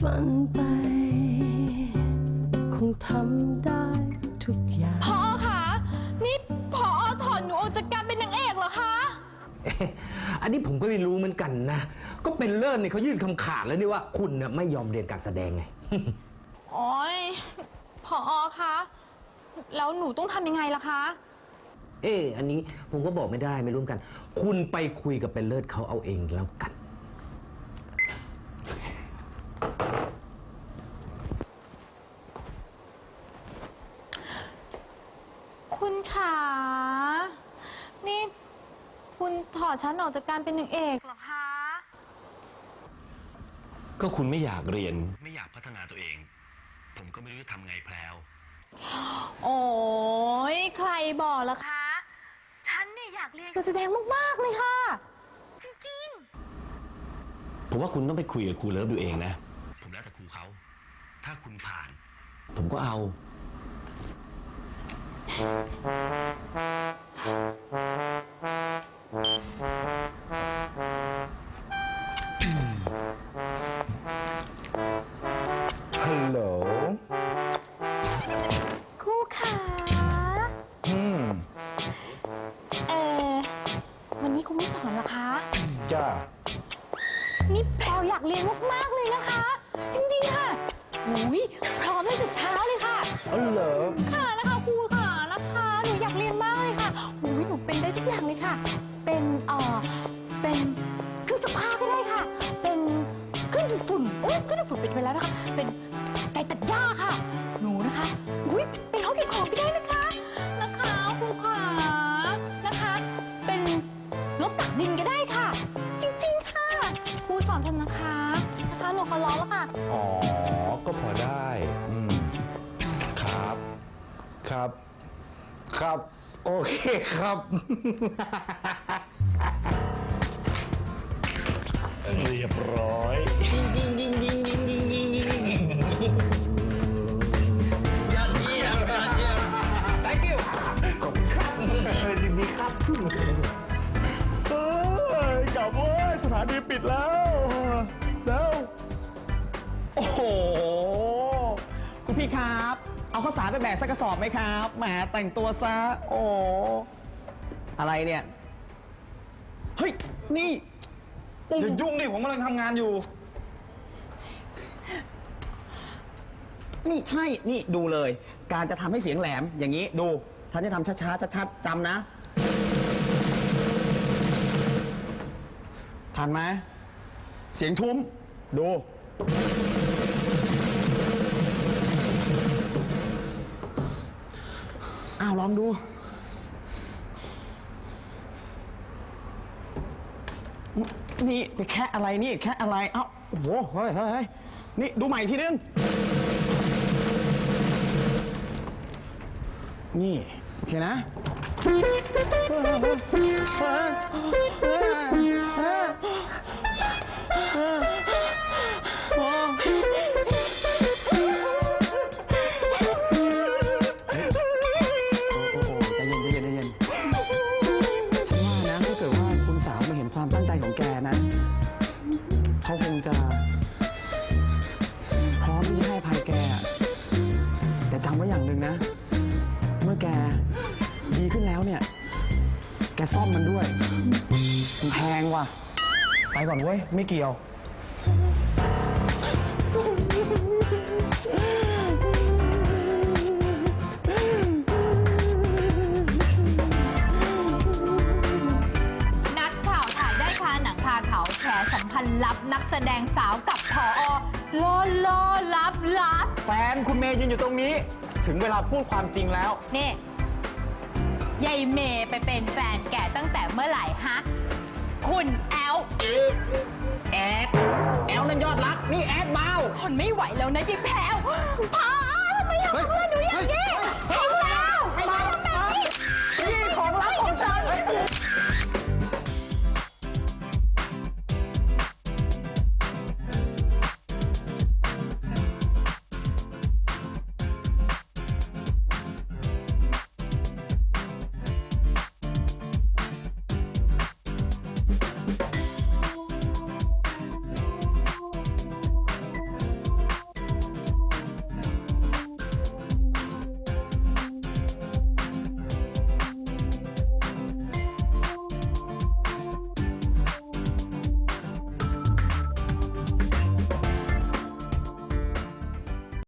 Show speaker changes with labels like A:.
A: ฝันไป คงทำได้ทุกอย่าง
B: พอคะนี่พอถอนหนูออกจากการเป็นนางเอกเหรอคะ
C: อันนี้ผมก็ไม่รู้เหมือนกันนะ ก็เป็นเลิศเนี่ยเขายื่นคำขาดแล้วนี่ว่าคุณน่ะไม่ยอมเรียนการแสดงไง
B: โอ้ยพอคะ แล้วหนูต้องทำยังไงล่ะคะ
C: เอออันนี้ผมก็บอกไม่ได้ไม่รู้เหมือนกัน คุณไปคุยกับเป็นเลิศเขาเอาเองแล้วกัน
B: ขานี่คุณถอดฉันออกจากการเป็นนางเอกเหรอคะ
D: ก็คุณไม่อยากเรียนไม่อยากพัฒนาตัวเอง ผมก็ไม่รู้จะทำไงแพลว
B: โอ้ยใครบอกล่ะคะ ฉันเนี่ยอยากเรียนการแสดงมาก ๆ เลยค่ะ จริง
D: ผมว่าคุณต้องไปคุยกับครูเลิฟดูเองนะ ผมแล้วแต่ครูเขา ถ้าคุณผ่าน ผมก็เอา
E: ฮัลโหล
B: ๆครูขา
E: อืม
B: เออวันนี้ครูไม่สอนเหรอคะ
E: จ้า
B: นี่แพลวอยากเรียนมาก ๆ เลยนะคะ จริง ๆ ค่ะ อุ้ย เป็นเอ่อเป็นเครื่องซักผ้าก็ได้ค่ะ เป็นเครื่องดูดฝุ่นโอ้ยเครื่องดูดฝุ่นเป็นไปแล้วนะคะ เป็นไก่ตัดหญ้าค่ะ หนูนะคะอุ้ยเป็นห้องเก็บของก็ได้นะคะ นะคะครูค่ะนะคะ เป็นรถตักดินก็ได้ค่ะ จริงๆค่ะครูสอนทำนะคะ นะคะหนูขอร้องแล้วค่ะ
E: อ๋อ ก็พอได้ อืม ครับ ครับ ครับ โอเคครับ
D: เรียบร้อย
E: เอ้ยกลับเว้ยสถานีปิดแล้วแล้ว
F: โอ้โห คุณพี่ครับ เอาข้าวสารไปแบกสักกระสอบไหมครับแหมแต่งตัวซะ โอ้ อะไรเนี่ย เฮ้ย นี่
E: อย่ายุ่งดิผมกำลังทำงานอยู่
F: นี่ใช่นี่ดูเลย การจะทำให้เสียงแหลมอย่างนี้ดูท่านจะทำช้าๆชัดๆจำนะทันไหมเสียงทุ้ม ดู อ้าว ลองดู นี่ไปแค่อะไรนี่แค่อะไรเอ้าโอ้โหเฮ้ยเฮ้ยเฮ้ยนี่ดูใหม่อีกทีนึง นี่ โอเคนะ ความตั้งใจของแกนะ เขาคงจะ พร้อมที่จะให้อภัยแกอะแต่จำไว้อย่างหนึ่งนะ เมื่อแกดีขึ้นแล้วเนี่ย แกซ่อมมันด้วยมันแพงว่ะ ไปก่อนเว้ย ไม่เกี่ยว
B: สัมพันธ์ลับนักแสดงสาวกับพอล่อล่อลับลับ
F: แฟนคุณเมย์ยืนอยู่ตรงนี้ ถึงเวลาพูดความจริงแล้ว
B: นี่ยายเมย์ไปเป็นแฟนแกตั้งแต่เมื่อไหร่ฮะ คุณแอล
F: แอดแอลนั่นยอดรัก นี่แอดเบา
B: ทนไม่ไหวแล้วนะยายแพรวพอทำไมทำกับเพื่อนหนูอย่างนี้ไอ้แพรว